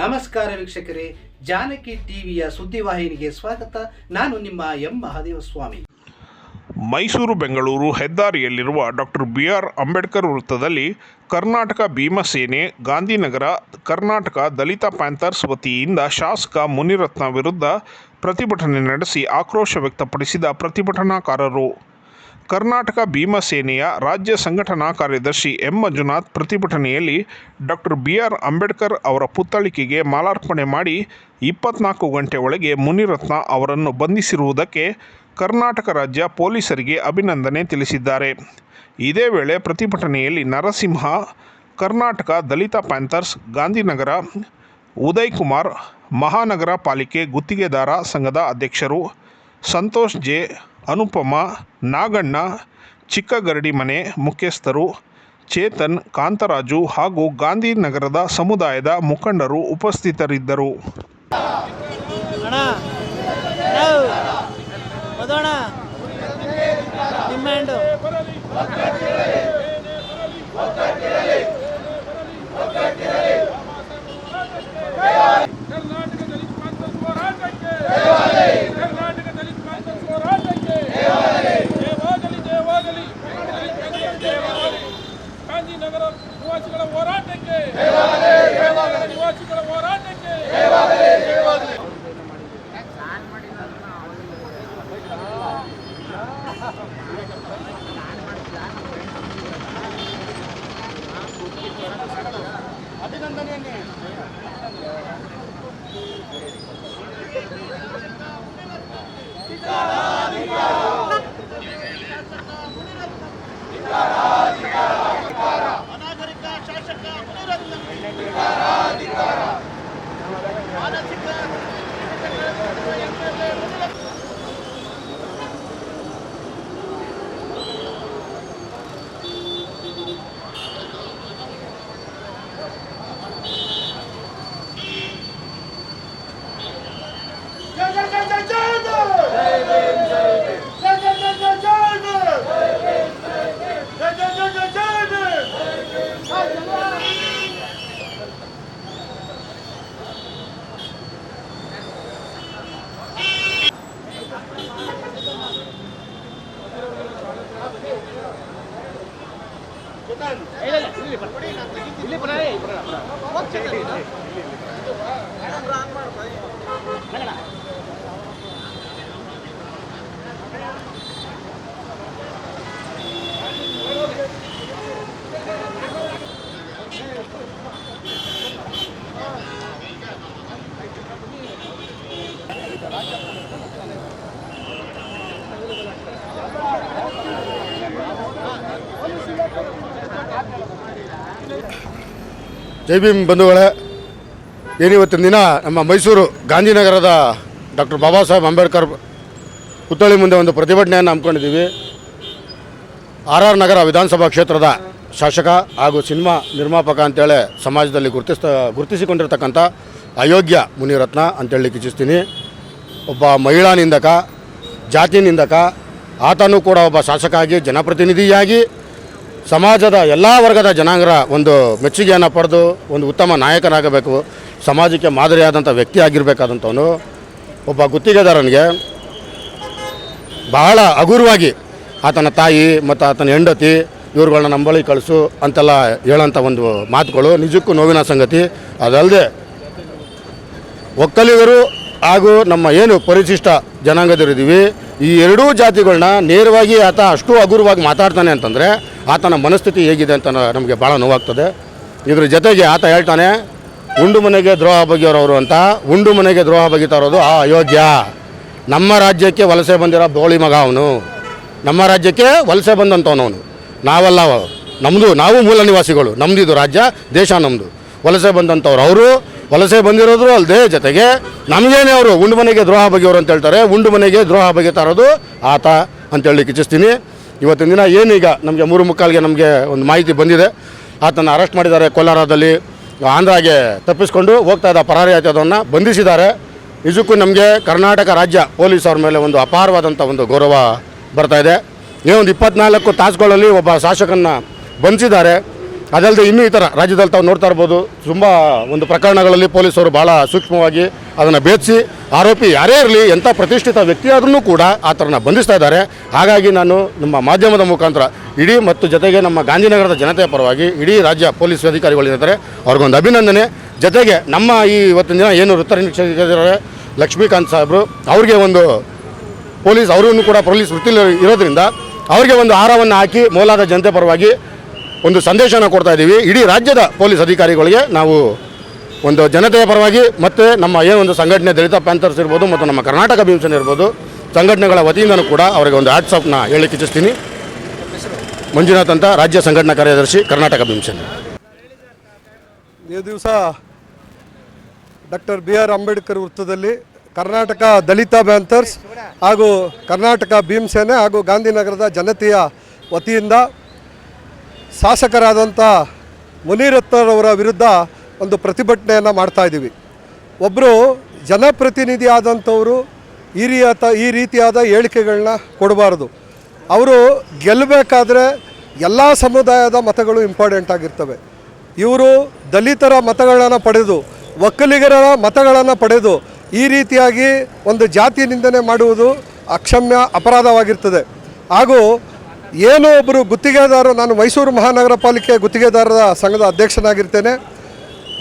ನಮಸ್ಕಾರ ವೀಕ್ಷಕರೇ, ಜಾನಕಿ ಟಿವಿಯ ಸುದ್ದಿವಾಹಿನಿಗೆ ಸ್ವಾಗತ. ನಾನು ನಿಮ್ಮ ಎಂ ಮಹಾದೇವ ಸ್ವಾಮಿ ಮೈಸೂರು, ಬೆಂಗಳೂರು ಹೆದ್ದಾರಿಯಲ್ಲಿರುವ ಡಾಕ್ಟರ್ ಬಿ ಆರ್ ಅಂಬೇಡ್ಕರ್ ವೃತ್ತದಲ್ಲಿ ಕರ್ನಾಟಕ ಭೀಮಸೇನೆ ಗಾಂಧಿನಗರ ಕರ್ನಾಟಕ ದಲಿತ ಪ್ಯಾಂಥರ್ಸ್ ವತಿಯಿಂದ ಶಾಸಕ ಮುನಿರತ್ನ ವಿರುದ್ಧ ಪ್ರತಿಭಟನೆ ನಡೆಸಿ ಆಕ್ರೋಶ ವ್ಯಕ್ತಪಡಿಸಿದ ಪ್ರತಿಭಟನಾಕಾರರು. ಕರ್ನಾಟಕ ಭೀಮಸೇನೆಯ ರಾಜ್ಯ ಸಂಘಟನಾ ಕಾರ್ಯದರ್ಶಿ ಎಂ ಮಂಜುನಾಥ್ ಪ್ರತಿಭಟನೆಯಲ್ಲಿ ಡಾಕ್ಟರ್ ಬಿ ಆರ್ ಅಂಬೇಡ್ಕರ್ ಅವರ ಪುತ್ಥಳಿಕೆಗೆ ಮಾಲಾರ್ಪಣೆ ಮಾಡಿ ಇಪ್ಪತ್ನಾಲ್ಕು ಗಂಟೆ ಒಳಗೆ ಮುನಿರತ್ನ ಅವರನ್ನು ಬಂಧಿಸಿರುವುದಕ್ಕೆ ಕರ್ನಾಟಕ ರಾಜ್ಯ ಪೊಲೀಸರಿಗೆ ಅಭಿನಂದನೆ ತಿಳಿಸಿದ್ದಾರೆ. ಇದೇ ವೇಳೆ ಪ್ರತಿಭಟನೆಯಲ್ಲಿ ನರಸಿಂಹ, ಕರ್ನಾಟಕ ದಲಿತ ಪ್ಯಾಂಥರ್ಸ್, ಗಾಂಧಿನಗರ ಉದಯ್ ಕುಮಾರ್ ಮಹಾನಗರ ಪಾಲಿಕೆ ಗುತ್ತಿಗೆದಾರ ಸಂಘದ ಅಧ್ಯಕ್ಷರು, ಸಂತೋಷ್ ಜೆ ಅನುಪಮ ನಾಗಣ್ಣ ಚಿಕ್ಕಗರಡಿ ಮನೆ ಮುಖ್ಯಸ್ಥರು ಚೇತನ್ ಕಾಂತರಾಜು ಹಾಗೂ ಗಾಂಧಿನಗರದ ಸಮುದಾಯದ ಮುಖಂಡರು ಉಪಸ್ಥಿತರಿದ್ದರು ಹ್ಯಾಂಡು ಕರ್ನಾಟಕ ದಲಿತ ಕಾಂಗ್ರೆಸ್ ಹೋರಾಟಕ್ಕೆ ಕರ್ನಾಟಕ ದಲಿತ ಕಾಂಗ್ರೆಸ್ ಹೋರಾಟಕ್ಕೆ ಜಯವಾಗಲಿ ಜಯವಾಗಲಿ ಜಯವಾಗಲಿ ಗಾಂಧಿನಗರ ನಿವಾಸಿಗಳ ಹೋರಾಟಕ್ಕೆ ನಿವಾಸಿಗಳ ಹೋರಾಟಕ್ಕೆ ಇಲ್ಲ ಜೈ ಭೀಮ್ ಬಂಧುಗಳೇ, ಏನಿವತ್ತಿನ ದಿನ ನಮ್ಮ ಮೈಸೂರು ಗಾಂಧಿನಗರದ ಡಾಕ್ಟರ್ ಬಾಬಾ ಸಾಹೇಬ್ ಅಂಬೇಡ್ಕರ್ ಪುತ್ಥಳಿ ಮುಂದೆ ಒಂದು ಪ್ರತಿಭಟನೆಯನ್ನು ಹಮ್ಮಿಕೊಂಡಿದ್ದೀವಿ. ಆರ್ ಆರ್ ನಗರ ವಿಧಾನಸಭಾ ಕ್ಷೇತ್ರದ ಶಾಸಕ ಹಾಗೂ ಸಿನಿಮಾ ನಿರ್ಮಾಪಕ ಅಂತೇಳಿ ಸಮಾಜದಲ್ಲಿ ಗುರುತಿಸ್ತ, ಗುರುತಿಸಿಕೊಂಡಿರ್ತಕ್ಕಂಥ ಅಯೋಗ್ಯ ಮುನಿರತ್ನ ಅಂತೇಳಿ ಇಚ್ಛಿಸ್ತೀನಿ ಒಬ್ಬ ಮಹಿಳಾ ನಿಂದಕ, ಜಾತಿ ನಿಂದಕ, ಆತನೂ ಕೂಡ ಒಬ್ಬ ಶಾಸಕ ಆಗಿ, ಜನಪ್ರತಿನಿಧಿಯಾಗಿ ಸಮಾಜದ ಎಲ್ಲ ವರ್ಗದ ಜನಾಂಗರ ಒಂದು ಮೆಚ್ಚುಗೆಯನ್ನು ಪಡೆದು ಒಂದು ಉತ್ತಮ ನಾಯಕನಾಗಬೇಕು, ಸಮಾಜಕ್ಕೆ ಮಾದರಿಯಾದಂಥ ವ್ಯಕ್ತಿ ಆಗಿರಬೇಕಾದಂಥವನು ಒಬ್ಬ ಗುತ್ತಿಗೆದಾರನಿಗೆ ಬಹಳ ಹಗುರವಾಗಿ ಆತನ ತಾಯಿ ಮತ್ತು ಆತನ ಹೆಂಡತಿ ಇವ್ರುಗಳನ್ನ ನಂಬಳಿ ಕಳಿಸು ಅಂತೆಲ್ಲ ಹೇಳೋಂಥ ಒಂದು ಮಾತುಗಳು, ನಿಜಕ್ಕೂ ನೋವಿನ ಸಂಗತಿ. ಅದಲ್ಲದೆ ಒಕ್ಕಲಿಗರು ಹಾಗೂ ನಮ್ಮ ಏನು ಪರಿಶಿಷ್ಟ ಜನಾಂಗದವರಿದ್ದೀವಿ ಈ ಎರಡೂ ಜಾತಿಗಳನ್ನ ನೇರವಾಗಿ ಆತ ಅಷ್ಟು ಹಗುರವಾಗಿ ಮಾತಾಡ್ತಾನೆ ಅಂತಂದರೆ ಆತನ ಮನಸ್ಥಿತಿ ಹೇಗಿದೆ ಅಂತ ನಮಗೆ ಭಾಳ ನೋವಾಗ್ತದೆ. ಇದ್ರ ಜೊತೆಗೆ ಆತ ಹೇಳ್ತಾನೆ, ಉಂಡು ಮನೆಗೆ ದ್ರೋಹ ಬಗೆಯೋರವರು ಅಂತ, ಉಂಡು ಮನೆಗೆ ದ್ರೋಹ ಬಗೆತಾ ಇರೋದು ಆ ಅಯೋಗ್ಯ ನಮ್ಮ ರಾಜ್ಯಕ್ಕೆ ವಲಸೆ ಬಂದಿರೋ ಬೋಳಿ ಮಗ ಅವನು. ನಮ್ಮ ರಾಜ್ಯಕ್ಕೆ ವಲಸೆ ಬಂದಂಥವನು ಅವನು. ನಾವೆಲ್ಲ ನಮ್ಮದು ನಾವು ಮೂಲ ನಿವಾಸಿಗಳು. ನಮ್ಮದಿದು ರಾಜ್ಯ, ದೇಶ ನಮ್ಮದು ವಲಸೆ ಬಂದಂಥವ್ರು ಅವರು ವಲಸೆ ಬಂದಿರೋದ್ರು ಅಲ್ಲದೆ ಜೊತೆಗೆ ನಮಗೇನೆ ಅವರು ಉಂಡು ಮನೆಗೆ ದ್ರೋಹ ಬಗೆಯವರು ಅಂತ ಹೇಳ್ತಾರೆ. ಉಂಡು ಮನೆಗೆ ದ್ರೋಹ ಬಗೆ ತರೋದು ಆತ ಅಂತ ಹೇಳಲಿಕ್ಕೆ ಇಚ್ಛಿಸ್ತೀನಿ. ಇವತ್ತಿನ ದಿನ ಏನೀಗ ನಮಗೆ ಮೂರು ಮುಕ್ಕಾಲಿಗೆ ನಮಗೆ ಒಂದು ಮಾಹಿತಿ ಬಂದಿದೆ. ಆತನ ಅರೆಸ್ಟ್ ಮಾಡಿದ್ದಾರೆ ಕೋಲಾರದಲ್ಲಿ. ಆಂಧ್ರಾಗೆ ತಪ್ಪಿಸ್ಕೊಂಡು ಹೋಗ್ತಾ ಇದ್ದ ಪರಾರಿ ಆತದನ್ನು ಬಂಧಿಸಿದ್ದಾರೆ. ನಿಜಕ್ಕೂ ನಮಗೆ ಕರ್ನಾಟಕ ರಾಜ್ಯ ಪೊಲೀಸ್ ಅವ್ರ ಮೇಲೆ ಒಂದು ಅಪಾರವಾದಂಥ ಒಂದು ಗೌರವ ಬರ್ತಾ ಇದೆ. ಒಂದು ಇಪ್ಪತ್ನಾಲ್ಕು ತಾಸುಗಳಲ್ಲಿ ಒಬ್ಬ ಶಾಸಕನ್ನ ಬಂಧಿಸಿದ್ದಾರೆ. ಅದಲ್ಲದೆ ಇನ್ನೂ ಈ ಥರ ರಾಜ್ಯದಲ್ಲಿ ತಾವು ನೋಡ್ತಾ ಇರ್ಬೋದು. ತುಂಬ ಒಂದು ಪ್ರಕರಣಗಳಲ್ಲಿ ಪೊಲೀಸರು ಭಾಳ ಸೂಕ್ಷ್ಮವಾಗಿ ಅದನ್ನು ಭೇದಿಸಿ ಆರೋಪಿ ಯಾರೇ ಇರಲಿ, ಎಂಥ ಪ್ರತಿಷ್ಠಿತ ವ್ಯಕ್ತಿಯಾದ್ರೂ ಕೂಡ ಆ ಥರನ ಬಂಧಿಸ್ತಾ ಇದ್ದಾರೆ. ಹಾಗಾಗಿ ನಾನು ನಮ್ಮ ಮಾಧ್ಯಮದ ಮುಖಾಂತರ ಇಡೀ ಮತ್ತು ಜೊತೆಗೆ ನಮ್ಮ ಗಾಂಧಿನಗರದ ಜನತೆಯ ಪರವಾಗಿ ಇಡೀ ರಾಜ್ಯ ಪೊಲೀಸ್ ಅಧಿಕಾರಿಗಳಿರ್ತಾರೆ ಅವ್ರಿಗೊಂದು ಅಭಿನಂದನೆ. ಜೊತೆಗೆ ನಮ್ಮ ಈ ಇವತ್ತಿನ ದಿನ ಏನು ವೃತ್ತ ನಿರೀಕ್ಷಕರಿದ್ದಾರೆ, ಲಕ್ಷ್ಮೀಕಾಂತ್ ಸಾಹೇಬರು ಅವ್ರಿಗೆ ಒಂದು ಪೊಲೀಸ್ ಅವರೂ ಕೂಡ ಪೊಲೀಸ್ ವೃತ್ತಿಲಿ ಇರೋದ್ರಿಂದ ಅವರಿಗೆ ಒಂದು ಆಹಾರವನ್ನು ಹಾಕಿ ಮೋಲಾದ ಜನತೆ ಪರವಾಗಿ ಒಂದು ಸಂದೇಶನ ಕೊಡ್ತಾ ಇದ್ದೀವಿ. ಇಡೀ ರಾಜ್ಯದ ಪೊಲೀಸ್ ಅಧಿಕಾರಿಗಳಿಗೆ ನಾವು ಒಂದು ಜನತೆಯ ಪರವಾಗಿ ಮತ್ತು ನಮ್ಮ ಏನೊಂದು ಸಂಘಟನೆ ದಲಿತ ಪ್ಯಾಂಥರ್ಸ್ ಇರ್ಬೋದು ಮತ್ತು ನಮ್ಮ ಕರ್ನಾಟಕ ಭೀಮ್ಸನ್ ಇರ್ಬೋದು, ಸಂಘಟನೆಗಳ ವತಿಯಿಂದನೂ ಕೂಡ ಅವರಿಗೆ ಒಂದು ವಾಟ್ಸಪ್ನ ಹೇಳಲಿಕ್ಕೆ ಇಚ್ಛಿಸ್ತೀನಿ. ಮಂಜುನಾಥ್ ಅಂತ ರಾಜ್ಯ ಸಂಘಟನಾ ಕಾರ್ಯದರ್ಶಿ ಕರ್ನಾಟಕ ಭೀಮಸೇನೆ. ಈ ದಿವಸ ಡಾಕ್ಟರ್ ಬಿ ಆರ್ ಅಂಬೇಡ್ಕರ್ ವೃತ್ತದಲ್ಲಿ ಕರ್ನಾಟಕ ದಲಿತ ಬ್ಯಾಂಥರ್ಸ್ ಹಾಗೂ ಕರ್ನಾಟಕ ಭೀಮಸೇನೆ ಹಾಗೂ ಗಾಂಧಿನಗರದ ಜನತೆಯ ವತಿಯಿಂದ ಶಾಸಕರಾದಂಥ ಮುನಿರತ್ನರವರ ವಿರುದ್ಧ ಒಂದು ಪ್ರತಿಭಟನೆಯನ್ನು ಮಾಡ್ತಾ ಇದ್ದೀವಿ. ಒಬ್ಬರು ಜನಪ್ರತಿನಿಧಿ ಆದಂಥವರು ಈ ರೀತ ಈ ರೀತಿಯಾದ ಹೇಳಿಕೆಗಳನ್ನ ಕೊಡಬಾರ್ದು. ಅವರು ಗೆಲ್ಲಬೇಕಾದ್ರೆ ಎಲ್ಲ ಸಮುದಾಯದ ಮತಗಳು ಇಂಪಾರ್ಟೆಂಟ್ ಆಗಿರ್ತವೆ. ಇವರು ದಲಿತರ ಮತಗಳನ್ನು ಪಡೆದು ಒಕ್ಕಲಿಗರ ಮತಗಳನ್ನು ಪಡೆದು ಈ ರೀತಿಯಾಗಿ ಒಂದು ಜಾತಿ ನಿಂದನೆ ಮಾಡುವುದು ಅಕ್ಷಮ್ಯ ಅಪರಾಧವಾಗಿರ್ತದೆ. ಹಾಗೂ ಏನು ಒಬ್ಬರು ಗುತ್ತಿಗೆದಾರರು, ನಾನು ಮೈಸೂರು ಮಹಾನಗರ ಪಾಲಿಕೆ ಗುತ್ತಿಗೆದಾರರ ಸಂಘದ ಅಧ್ಯಕ್ಷನಾಗಿರ್ತೇನೆ.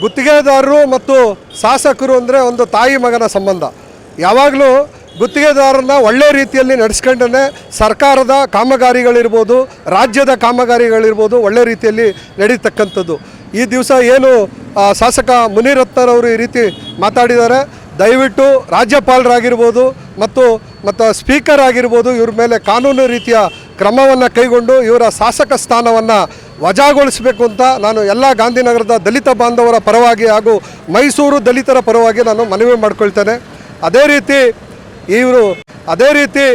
ಗುತ್ತಿಗೆದಾರರು ಮತ್ತು ಶಾಸಕರು ಅಂದರೆ ಒಂದು ತಾಯಿ ಮಗನ ಸಂಬಂಧ. ಯಾವಾಗಲೂ ಗುತ್ತಿಗೆದಾರರನ್ನ ಒಳ್ಳೆ ರೀತಿಯಲ್ಲಿ ನಡೆಸ್ಕೊಂಡೇ ಸರ್ಕಾರದ ಕಾಮಗಾರಿಗಳಿರ್ಬೋದು, ರಾಜ್ಯದ ಕಾಮಗಾರಿಗಳಿರ್ಬೋದು ಒಳ್ಳೆ ರೀತಿಯಲ್ಲಿ ನಡೀತಕ್ಕಂಥದ್ದು. ಈ ದಿವಸ ಏನು ಶಾಸಕ ಮುನಿರತ್ನರವರು ಈ ರೀತಿ ಮಾತಾಡಿದ್ದಾರೆ. ದಯವಿಟ್ಟು ರಾಜ್ಯಪಾಲರಾಗಿರ್ಬೋದು ಮತ್ತು ಮತ್ತು ಸ್ಪೀಕರ್ ಆಗಿರ್ಬೋದು, ಇವ್ರ ಮೇಲೆ ಕಾನೂನು ರೀತಿಯ ಕ್ರಮವನ್ನು ಕೈಗೊಂಡು ಇವರ ಶಾಸಕ ಸ್ಥಾನವನ್ನು ವಜಾಗೊಳಿಸಬೇಕು ಅಂತ ನಾನು ಎಲ್ಲ ಗಾಂಧಿನಗರದ ದಲಿತ ಬಾಂಧವರ ಪರವಾಗಿ ಹಾಗೂ ಮೈಸೂರು ದಲಿತರ ಪರವಾಗಿ ನಾನು ಮನವಿ ಮಾಡ್ಕೊಳ್ತೇನೆ. ಅದೇ ರೀತಿ ಇವರು, ಅದೇ ರೀತಿ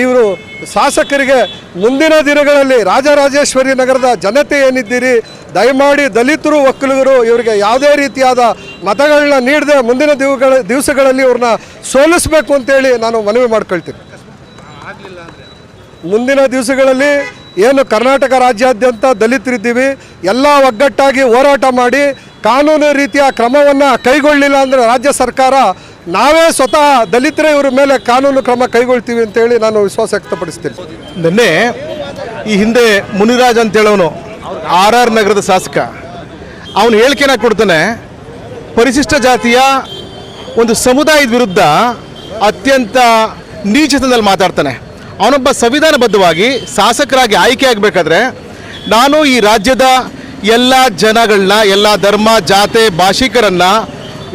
ಇವರು ಶಾಸಕರಿಗೆ ಮುಂದಿನ ದಿನಗಳಲ್ಲಿ ರಾಜರಾಜೇಶ್ವರಿ ನಗರದ ಜನತೆ ಏನಿದ್ದೀರಿ, ದಯಮಾಡಿ ದಲಿತರು, ಒಕ್ಕಲಿಗರು ಇವರಿಗೆ ಯಾವುದೇ ರೀತಿಯಾದ ಮತಗಳನ್ನ ನೀಡದೆ ಮುಂದಿನ ದಿವಗಳ ದಿವಸಗಳಲ್ಲಿ ಇವ್ರನ್ನ ಸೋಲಿಸಬೇಕು ಅಂತೇಳಿ ನಾನು ಮನವಿ ಮಾಡ್ಕೊಳ್ತೀನಿ. ಮುಂದಿನ ದಿವಸಗಳಲ್ಲಿ ಏನು ಕರ್ನಾಟಕ ರಾಜ್ಯಾದ್ಯಂತ ದಲಿತರಿದ್ದೀವಿ, ಎಲ್ಲ ಒಗ್ಗಟ್ಟಾಗಿ ಹೋರಾಟ ಮಾಡಿ ಕಾನೂನು ರೀತಿಯ ಕ್ರಮವನ್ನು ಕೈಗೊಳ್ಳಿಲ್ಲ ಅಂದರೆ ರಾಜ್ಯ ಸರ್ಕಾರ ನಾವೇ ಸ್ವತಃ ದಲಿತರೇ ಇವ್ರ ಮೇಲೆ ಕಾನೂನು ಕ್ರಮ ಕೈಗೊಳ್ತೀವಿ ಅಂತೇಳಿ ನಾನು ವಿಶ್ವಾಸ ವ್ಯಕ್ತಪಡಿಸ್ತೀನಿ. ನಿನ್ನೆ ಈ ಹಿಂದೆ ಮುನಿರಾಜ್ ಅಂತೇಳವನು, ಆರ್ ಆರ್ ನಗರದ ಶಾಸಕ. ಅವನು ಹೇಳಿಕೆನ ಕೊಡ್ತಾನೆ, ಪರಿಶಿಷ್ಟ ಜಾತಿಯ ಒಂದು ಸಮುದಾಯದ ವಿರುದ್ಧ ಅತ್ಯಂತ ನೀಚತನದಲ್ಲಿ ಮಾತಾಡ್ತಾನೆ. ಅವನೊಬ್ಬ ಸಂವಿಧಾನಬದ್ಧವಾಗಿ ಶಾಸಕರಾಗಿ ಆಯ್ಕೆ ಆಗಬೇಕಾದ್ರೆ ನಾನು ಈ ರಾಜ್ಯದ ಎಲ್ಲ ಜನಗಳನ್ನ, ಎಲ್ಲ ಧರ್ಮ, ಜಾತೆ, ಭಾಷಿಕರನ್ನ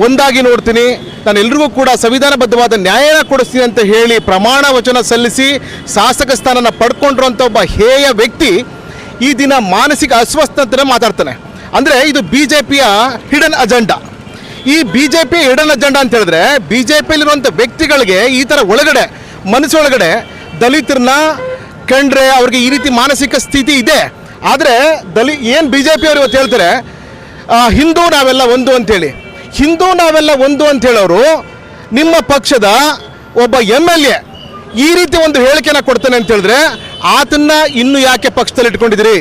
ಒಂದಾಗಿ ನೋಡ್ತೀನಿ. ನಾನು ಎಲ್ರಿಗೂ ಕೂಡ ಸಂವಿಧಾನಬದ್ಧವಾದ ನ್ಯಾಯನ ಕೊಡಿಸ್ತೀನಿ ಅಂತ ಹೇಳಿ ಪ್ರಮಾಣ ವಚನ ಸಲ್ಲಿಸಿ ಶಾಸಕ ಸ್ಥಾನನ ಪಡ್ಕೊಂಡಿರುವಂಥ ಒಬ್ಬ ಹೇಯ ವ್ಯಕ್ತಿ ಈ ದಿನ ಮಾನಸಿಕ ಅಸ್ವಸ್ಥತೆ ಮಾತಾಡ್ತಾನೆ. ಅಂದರೆ ಇದು ಬಿ ಜೆ ಪಿಯ ಹಿಡನ್ ಅಜೆಂಡಾ. ಈ B J P hidden agenda ಅಂತ ಹೇಳಿದ್ರೆ ಬಿ ಜೆ ಪಿಯಲ್ಲಿರುವಂಥ ವ್ಯಕ್ತಿಗಳಿಗೆ ಈ ಥರ ಒಳಗಡೆ, ಮನಸ್ಸೊಳಗಡೆ ದಲಿತರನ್ನ ಕಂಡ್ರೆ ಅವ್ರಿಗೆ ಈ ರೀತಿ ಮಾನಸಿಕ ಸ್ಥಿತಿ ಇದೆ. ಆದರೆ ದಲಿ, ಏನು ಬಿ ಜೆ ಪಿಯವರು ಇವತ್ತು ಹೇಳ್ತಾರೆ ಹಿಂದೂ ನಾವೆಲ್ಲ ಒಂದು ಅಂತೇಳಿ. ಹಿಂದೂ ನಾವೆಲ್ಲ ಒಂದು ಅಂತ ಹೇಳೋರು ನಿಮ್ಮ ಪಕ್ಷದ ಒಬ್ಬ ಎಂ ಎಲ್ ಎ ಈ ರೀತಿ ಒಂದು ಹೇಳಿಕೆನ ಕೊಡ್ತಾನೆ ಅಂತ ಹೇಳಿದ್ರೆ ಆತನ್ನ ಇನ್ನು ಯಾಕೆ ಪಕ್ಷದಲ್ಲಿ ಇಟ್ಕೊಂಡಿದ್ದೀರಿ?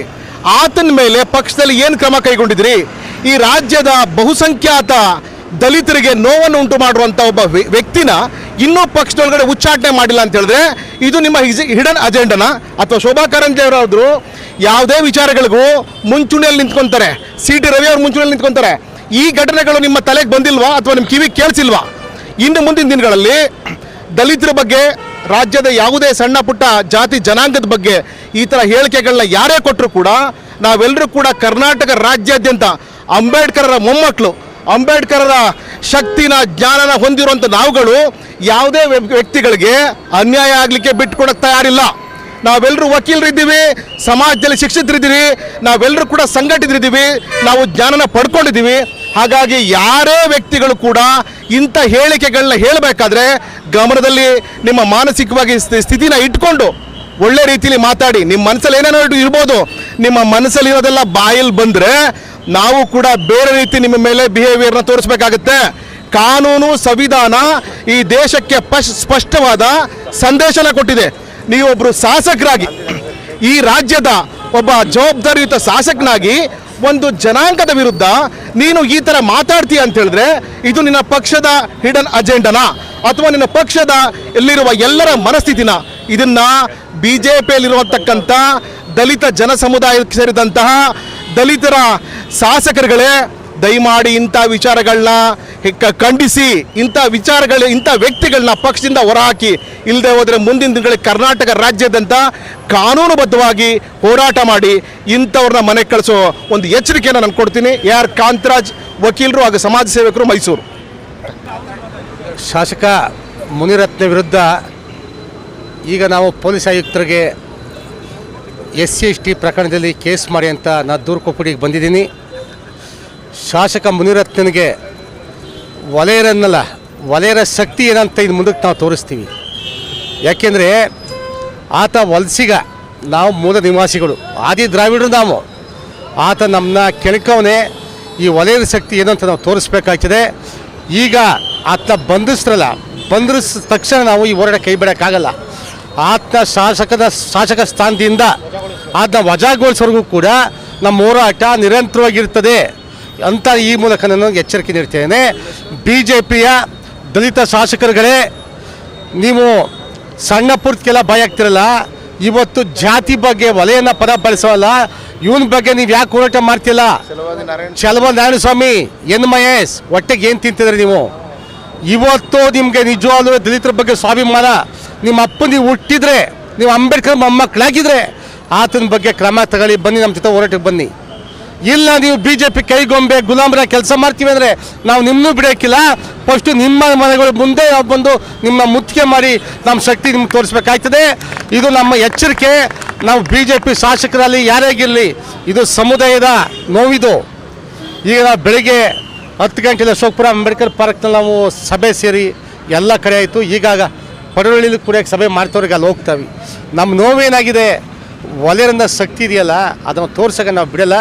ಆತನ ಮೇಲೆ ಪಕ್ಷದಲ್ಲಿ ಏನು ಕ್ರಮ ಕೈಗೊಂಡಿದ್ದೀರಿ? ಈ ರಾಜ್ಯದ ಬಹುಸಂಖ್ಯಾತ ದಲಿತರಿಗೆ ನೋವನ್ನು ಉಂಟು ಮಾಡುವಂಥ ಒಬ್ಬ ವ್ಯ- ವ್ಯಕ್ತಿನ ಇನ್ನೂ ಪಕ್ಷದೊಳಗಡೆ ಉಚ್ಚಾಟನೆ ಮಾಡಿಲ್ಲ ಅಂತ ಹೇಳಿದ್ರೆ ಇದು ನಿಮ್ಮ ಹಿಡನ್ ಅಜೆಂಡನ? ಅಥವಾ ಶೋಭಾ ಅವರಾದ್ರು ಯಾವುದೇ ವಿಚಾರಗಳಿಗೂ ಮುಂಚೂಣಿಯಲ್ಲಿ ನಿಂತ್ಕೊಂತಾರೆ? ಸಿ ಟಿ ರವಿ ಅವರು ಮುಂಚೂಣಿಯಲ್ಲಿ ನಿಂತ್ಕೊಂತಾರೆ. ಈ ಘಟನೆಗಳು ನಿಮ್ಮ ತಲೆಗೆ ಬಂದಿಲ್ವಾ ಅಥವಾ ನಿಮ್ಮ ಕಿವಿಗೆ ಕೇಳಿಸಿಲ್ವಾ? ಇನ್ನು ಮುಂದಿನ ದಿನಗಳಲ್ಲಿ ದಲಿತರ ಬಗ್ಗೆ, ರಾಜ್ಯದ ಯಾವುದೇ ಸಣ್ಣ ಪುಟ್ಟ ಜಾತಿ ಜನಾಂಗದ ಬಗ್ಗೆ ಈ ಥರ ಹೇಳಿಕೆಗಳನ್ನ ಯಾರೇ ಕೊಟ್ಟರು ಕೂಡ ನಾವೆಲ್ಲರೂ ಕೂಡ ಕರ್ನಾಟಕ ರಾಜ್ಯಾದ್ಯಂತ ಅಂಬೇಡ್ಕರರ ಮೊಮ್ಮಕ್ಕಳು ಅಂಬೇಡ್ಕರರ ಶಕ್ತಿನ ಜ್ಞಾನನ ಹೊಂದಿರುವಂಥ ನಾವುಗಳು ಯಾವುದೇ ವ್ಯ- ವ್ಯಕ್ತಿಗಳಿಗೆ ಅನ್ಯಾಯ ಆಗಲಿಕ್ಕೆ ಬಿಟ್ಕೊಡಕ್ಕೆ ತಯಾರಿಲ್ಲ. ನಾವೆಲ್ಲರೂ ವಕೀಲರಿದ್ದೀವಿ, ಸಮಾಜದಲ್ಲಿ ಶಿಕ್ಷಿತರಿದ್ದೀವಿ, ನಾವೆಲ್ಲರೂ ಕೂಡ ಸಂಘಟಿತರಿದ್ದೀವಿ, ನಾವು ಜ್ಞಾನನ ಪಡ್ಕೊಂಡಿದ್ದೀವಿ. ಹಾಗಾಗಿ ಯಾರೇ ವ್ಯಕ್ತಿಗಳು ಕೂಡ ಇಂಥ ಹೇಳಿಕೆಗಳನ್ನ ಹೇಳಬೇಕಾದ್ರೆ ಗಮನದಲ್ಲಿ ನಿಮ್ಮ ಮಾನಸಿಕವಾಗಿ ಸ್ಥಿ- ಸ್ಥಿತಿನ ಇಟ್ಕೊಂಡು ಒಳ್ಳೆ ರೀತಿಯಲ್ಲಿ ಮಾತಾಡಿ. ನಿಮ್ಮ ಮನಸ್ಸಲ್ಲಿ ಏನೇನೋ ಇರ್ಬೋದು. ನಿಮ್ಮ ಮನಸ್ಸಲ್ಲಿರೋದೆಲ್ಲ ಬಾಯಲ್ಲಿ ಬಂದರೆ ನಾವು ಕೂಡ ಬೇರೆ ರೀತಿ ನಿಮ್ಮ ಮೇಲೆ ಬಿಹೇವಿಯರ್ನ ತೋರಿಸಬೇಕಾಗುತ್ತೆ. ಕಾನೂನು ಸಂವಿಧಾನ ಈ ದೇಶಕ್ಕೆ ಸ್ಪಷ್ಟವಾದ ಸಂದೇಶನ ಕೊಟ್ಟಿದೆ. ನೀವೊಬ್ಬರು ಶಾಸಕರಾಗಿ, ಈ ರಾಜ್ಯದ ಒಬ್ಬ ಜವಾಬ್ದಾರಿಯುತ ಶಾಸಕನಾಗಿ ಒಂದು ಜನಾಂಗದ ವಿರುದ್ಧ ನೀನು ಈ ಥರ ಮಾತಾಡ್ತೀಯ ಅಂತ ಹೇಳಿದ್ರೆ, ಇದು ನಿನ್ನ ಪಕ್ಷದ ಹಿಡನ್ ಅಜೆಂಡನ ಅಥವಾ ನಿನ್ನ ಪಕ್ಷದ ಎಲ್ಲಿರುವ ಎಲ್ಲರ ಮನಸ್ಥಿತಿನ? ಇದನ್ನ ಬಿ ಜೆ ಪಿಯಲ್ಲಿರುವತಕ್ಕಂಥ ದಲಿತ ಜನ ಸಮುದಾಯಕ್ಕೆ ಸೇರಿದಂತಹ ದಲಿತರ ಶಾಸಕರುಗಳೇ, ದಯಮಾಡಿ ಇಂಥ ವಿಚಾರಗಳನ್ನ ಖಂಡಿಸಿ, ಇಂಥ ವಿಚಾರಗಳು, ಇಂಥ ವ್ಯಕ್ತಿಗಳನ್ನ ಪಕ್ಷದಿಂದ ಹೊರಹಾಕಿ. ಇಲ್ಲದೆ ಹೋದರೆ ಮುಂದಿನ ದಿನಗಳಲ್ಲಿ ಕರ್ನಾಟಕ ರಾಜ್ಯಾದ್ಯಂತ ಕಾನೂನುಬದ್ಧವಾಗಿ ಹೋರಾಟ ಮಾಡಿ, ಇಂಥವ್ರನ್ನ ಮನೆಗೆ ಕಳಿಸೋ ಒಂದು ಎಚ್ಚರಿಕೆಯನ್ನು ನಾನು ಕೊಡ್ತೀನಿ. ಆರ್ ಕಾಂತರಾಜ್ ವಕೀಲರು ಹಾಗೂ ಸಮಾಜ ಸೇವಕರು ಮೈಸೂರು. ಶಾಸಕ ಮುನಿರತ್ನ ವಿರುದ್ಧ ಈಗ ನಾವು ಪೊಲೀಸ್ ಆಯುಕ್ತರಿಗೆ ಎಸ್ ಸಿ ಎಸ್ ಟಿ ಪ್ರಕರಣದಲ್ಲಿ ಕೇಸ್ ಮಾಡಿ ಅಂತ ನಾನು ದೂರು ಕೊಪ್ಪಡಿಗೆ ಬಂದಿದ್ದೀನಿ. ಶಾಸಕ ಮುನಿರತ್ನನಿಗೆ ವಲಯರನ್ನಲ್ಲ, ವಲಯರ ಶಕ್ತಿ ಏನಂತ ಇನ್ನು ಮುಂದಕ್ಕೆ ನಾವು ತೋರಿಸ್ತೀವಿ. ಯಾಕೆಂದರೆ ಆತ ವಲಸಿಗ, ನಾವು ಮೂಲ ನಿವಾಸಿಗಳು, ಆದಿ ದ್ರಾವಿಡರು ನಾವು. ಆತ ನಮ್ಮನ್ನ ಕೆಣಕವನೇ, ಈ ವಲಯದ ಶಕ್ತಿ ಏನಂತ ನಾವು ತೋರಿಸ್ಬೇಕಾಗ್ತದೆ. ಈಗ ಆತನ ಬಂಧಿಸ್ರಲ್ಲ, ಬಂಧಿಸ ತಕ್ಷಣ ನಾವು ಈ ಹೋರಾಟ ಕೈ ಬಿಡೋಕ್ಕಾಗಲ್ಲ ಆತನ ಶಾಸಕದ, ಶಾಸಕ ಸ್ಥಾನದಿಂದ ಆತನ ವಜಾಗೊಳಿಸೋರ್ಗೂ ಕೂಡ ನಮ್ಮ ಹೋರಾಟ ನಿರಂತರವಾಗಿರ್ತದೆ ಅಂತ ಈ ಮೂಲಕ ನಾನು ಎಚ್ಚರಿಕೆ ನೀಡ್ತೇನೆ. ಬಿ ಜೆ ಪಿಯ ದಲಿತ ಶಾಸಕರುಗಳೇ, ನೀವು ಸಣ್ಣ ಪುರ್ತಕ್ಕೆಲ್ಲ ಭಯ ಆಗ್ತಿರಲ್ಲ, ಇವತ್ತು ಜಾತಿ ಬಗ್ಗೆ ವಲಯನ ಪದ ಬಳಸೋಲ್ಲ, ಇವನ ಬಗ್ಗೆ ನೀವು ಯಾಕೆ ಹೋರಾಟ ಮಾಡ್ತಿಲ್ಲ? ಚಲವ ನಾರಾಯಣ ಸ್ವಾಮಿ ಎನ್ ಮಹೇಶ್, ಹೊಟ್ಟೆಗೆ ಏನು ತಿಂತಿದ್ರಿ ನೀವು? ಇವತ್ತು ನಿಮಗೆ ನಿಜವಾಗ್ಲೂ ದಲಿತರ ಬಗ್ಗೆ ಸ್ವಾಭಿಮಾನ, ನಿಮ್ಮ ಅಪ್ಪ ನೀವು ಹುಟ್ಟಿದ್ರೆ, ನೀವು ಅಂಬೇಡ್ಕರ್ ಮೊಮ್ಮಕ್ಕಳಾಗಿದ್ರೆ ಆತನ ಬಗ್ಗೆ ಕ್ರಮ ತಗೊಳ್ಳಿ, ಬನ್ನಿ, ನಮ್ಮ ಜೊತೆ ಹೋರಾಟಕ್ಕೆ ಬನ್ನಿ. ಇಲ್ಲ, ನೀವು ಬಿ ಜೆ ಪಿ ಕೈಗೊಂಬೆ, ಗುಲಾಮರ ಕೆಲಸ ಮಾಡ್ತೀವಿ ಅಂದರೆ ನಾವು ನಿಮ್ಮನ್ನು ಬಿಡೋಕ್ಕಿಲ್ಲ. ಫಸ್ಟು ನಿಮ್ಮ ಮನೆಗಳ ಮುಂದೆ ನಾವು ಬಂದು ನಿಮ್ಮ ಮುತ್ತಿಗೆ ಮಾಡಿ ನಮ್ಮ ಶಕ್ತಿ ನಿಮ್ಗೆ ತೋರಿಸ್ಬೇಕಾಗ್ತದೆ. ಇದು ನಮ್ಮ ಎಚ್ಚರಿಕೆ. ನಾವು ಬಿ ಜೆ ಪಿ ಶಾಸಕರಲ್ಲಿ ಯಾರಾಗಿರಲಿ ಇದು ಸಮುದಾಯದ ನೋವಿದು. ಈಗ ನಾವು ಬೆಳಿಗ್ಗೆ ಹತ್ತು ಗಂಟೆಯಲ್ಲಿ ಅಶೋಕ್ಪುರ ಅಂಬೇಡ್ಕರ್ ಪಾರ್ಕ್ನಲ್ಲಿ ನಾವು ಸಭೆ ಸೇರಿ ಎಲ್ಲ ಕಡೆ ಆಯಿತು. ಈಗಾಗ ಪಡವಳ್ಳಿಲಿ ಕೂಡ ಸಭೆ ಮಾಡ್ತವ್ರಿಗೆ ಅಲ್ಲಿ ಹೋಗ್ತಾವೆ. ನಮ್ಮ ನೋವೇನಾಗಿದೆ ಒಲೆರಿಂದ ಶಕ್ತಿ ಇದೆಯಲ್ಲ ಅದನ್ನು ತೋರ್ಸೋಕೆ ನಾವು ಬಿಡಲ್ಲ.